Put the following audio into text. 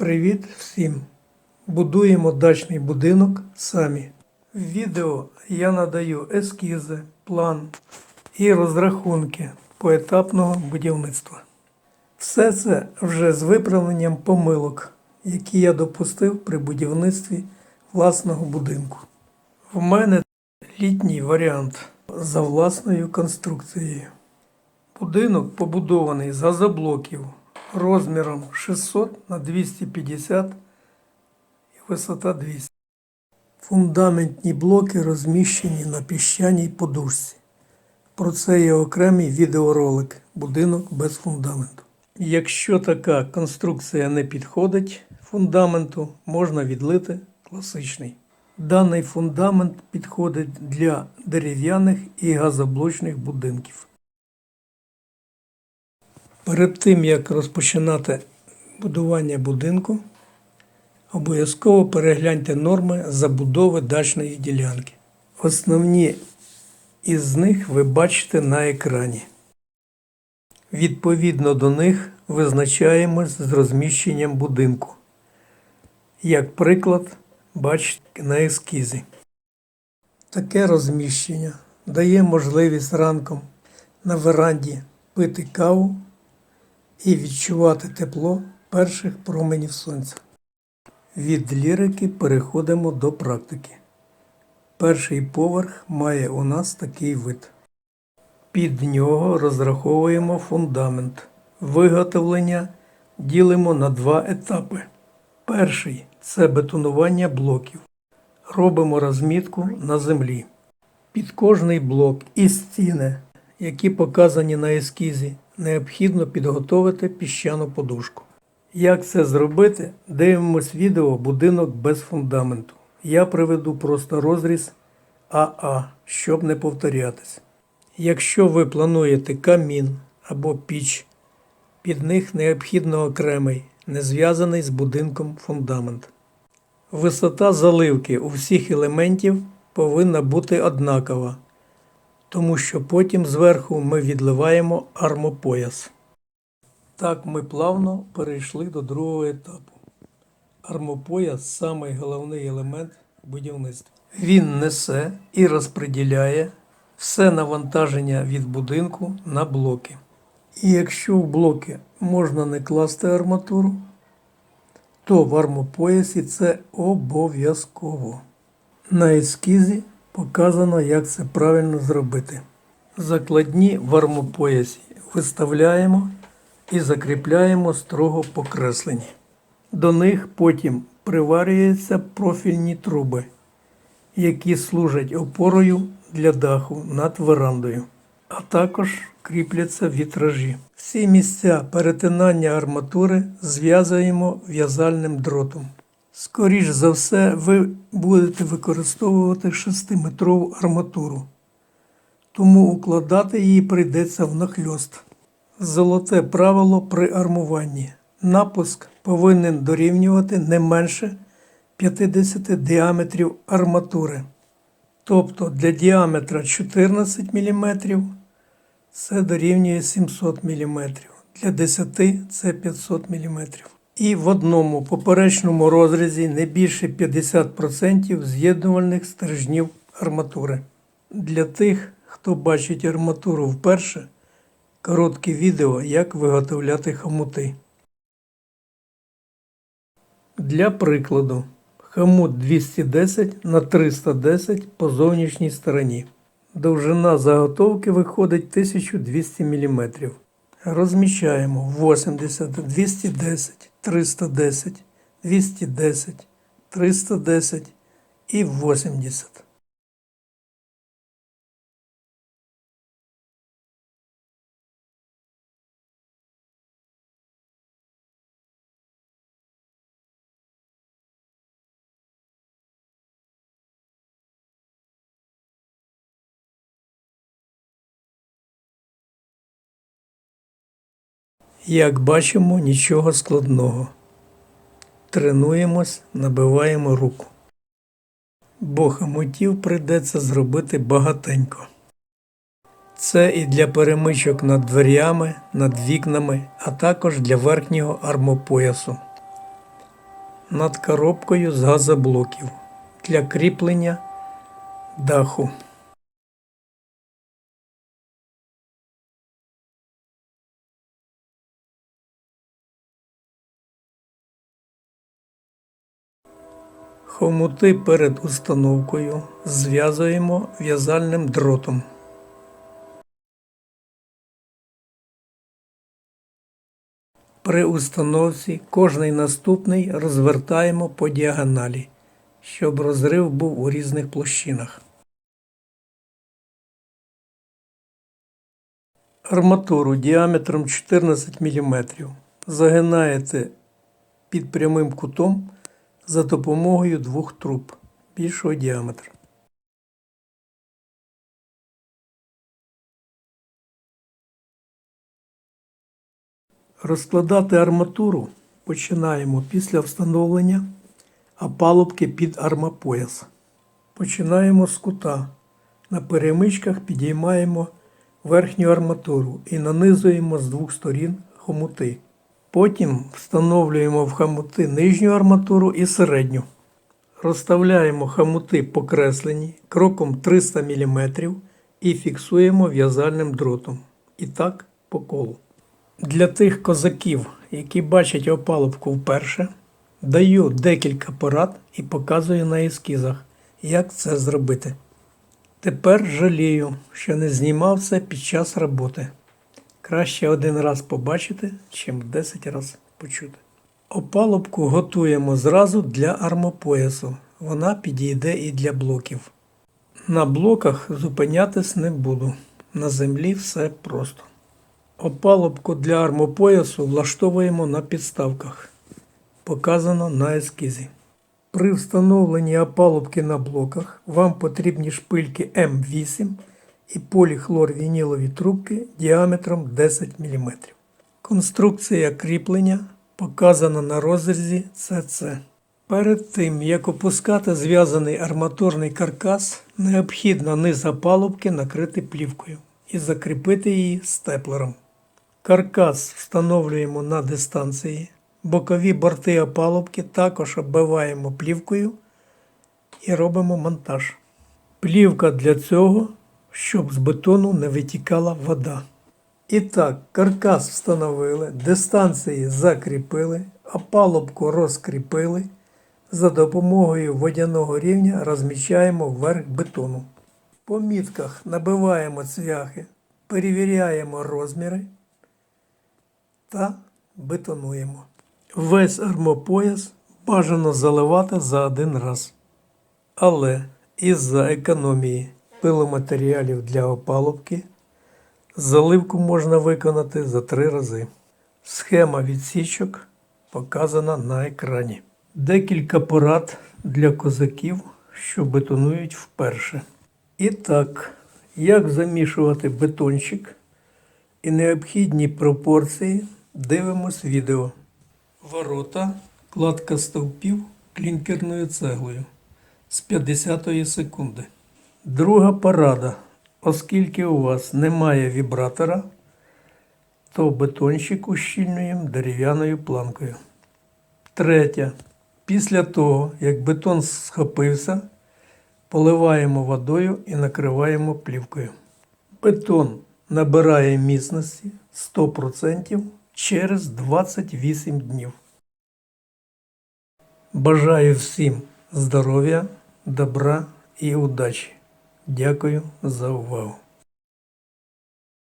Привіт всім! Будуємо дачний будинок самі. В відео я надаю ескізи, план і розрахунки поетапного будівництва. Все це вже з виправленням помилок, які я допустив при будівництві власного будинку. В мене літній варіант за власною конструкцією. Будинок побудований з газоблоків розміром 600 на 250 і висота 200. Фундаментні блоки розміщені на піщаній подушці. Про це є окремий відеоролик Будинок без фундаменту. Якщо така конструкція не підходить фундаменту, можна відлити класичний. Даний фундамент підходить для дерев'яних і газоблочних будинків. Перед тим як розпочинати будування будинку, обов'язково перегляньте норми забудови дачної ділянки. Основні із них ви бачите на екрані. Відповідно до них визначаємось з розміщенням будинку. Як приклад, бачите на ескізі. Таке розміщення дає можливість ранком на веранді пити каву і відчувати тепло перших променів сонця. Від лірики переходимо до практики. Перший поверх має у нас такий вид. Під нього розраховуємо фундамент. Виготовлення ділимо на два етапи. Перший це бетонування блоків. Робимо розмітку на землі. Під кожний блок і стіни, які показані на ескізі, необхідно підготовити піщану подушку. Як це зробити, дивимось відео будинок без фундаменту. Я приведу просто розріз АА, щоб не повторятись. Якщо ви плануєте камін або піч, під них необхідно окремий, не зв'язаний з будинком фундамент. Висота заливки у всіх елементів повинна бути однакова, тому що потім зверху ми відливаємо армопояс. Так ми плавно перейшли до другого етапу. Армопояс самий головний елемент будівництва. Він несе і розподіляє все навантаження від будинку на блоки. І якщо в блоки можна не класти арматуру, то в армопоясі це обов'язково. На ескізі показано, як це правильно зробити. Закладні в армопоясі виставляємо і закріпляємо строго покреслені. До них потім приварюються профільні труби, які служать опорою для даху над верандою, а також кріпляться вітражі. Всі місця перетинання арматури зв'язуємо в'язальним дротом. Скоріш за все, ви будете використовувати 6-метрову арматуру, тому укладати її прийдеться внахльост. Золоте правило при армуванні. Напуск повинен дорівнювати не менше 50 діаметрів арматури. Тобто для діаметра 14 мм це дорівнює 700 мм, для 10 це 500 мм. І в одному поперечному розрізі не більше 50% з'єднувальних стержнів арматури. Для тих, хто бачить арматуру вперше, коротке відео, як виготовляти хомути. Для прикладу, хомут 210 на 310 по зовнішній стороні. Довжина заготовки виходить 1200 мм. Розміщаємо 80, 210, 310, 210, 310 і 80. Як бачимо, нічого складного. Тренуємось, набиваємо руку. Бо хомутів прийдеться зробити багатенько. Це і для перемичок над дверями, над вікнами, а також для верхнього армопоясу. над коробкою з газоблоків для кріплення даху. Хомути перед установкою зв'язуємо в'язальним дротом. При установці кожний наступний розвертаємо по діагоналі, щоб розрив був у різних площинах. Арматуру діаметром 14 мм загинаєте під прямим кутом за допомогою двох труб більшого діаметра. Розкладати арматуру починаємо після встановлення опалубки під армопояс. Починаємо з кута. На перемичках підіймаємо верхню арматуру і нанизуємо з двох сторін хомути. Потім встановлюємо в хомути нижню арматуру і середню. Розставляємо хомути покреслені кроком 300 мм і фіксуємо в'язальним дротом. І так по колу. Для тих козаків, які бачать опалубку вперше, даю декілька порад і показую на ескізах, як це зробити. Тепер жалію, що не знімав це під час роботи. Краще один раз побачити, чим 10 разів почути. Опалубку готуємо зразу для армопоясу. Вона підійде і для блоків. На блоках зупинятись не буду. На землі все просто. Опалубку для армопоясу влаштовуємо на підставках. Показано на ескізі. При встановленні опалубки на блоках вам потрібні шпильки М8 і поліхлорвінілові трубки діаметром 10 мм. Конструкція кріплення показана на розрізі СЦ. Перед тим, як опускати зв'язаний арматурний каркас, необхідно низ опалубки накрити плівкою і закріпити її степлером. Каркас встановлюємо на дистанції. Бокові борти опалубки також оббиваємо плівкою і робимо монтаж. Плівка для цього, щоб з бетону не витікала вода. І так, каркас встановили, дистанції закріпили, опалубку розкріпили. За допомогою водяного рівня розміщаємо верх бетону. По мітках набиваємо цвяхи, перевіряємо розміри та бетонуємо. Весь армопояс бажано заливати за один раз. Але із-за економії пиломатеріалів для опалубки заливку можна виконати за три рази. Схема відсічок показана на екрані. Декілька порад для козаків, що бетонують вперше. І так, як замішувати бетончик і необхідні пропорції дивимось відео. Ворота, кладка стовпів клінкерною цеглою з 50 секунди. Друга порада. Оскільки у вас немає вібратора, то бетончик ущільнюємо дерев'яною планкою. Третя. Після того, як бетон схопився, поливаємо водою і накриваємо плівкою. Бетон набирає міцності 100% через 28 днів. Бажаю всім здоров'я, добра і удачі. Дякую за увагу.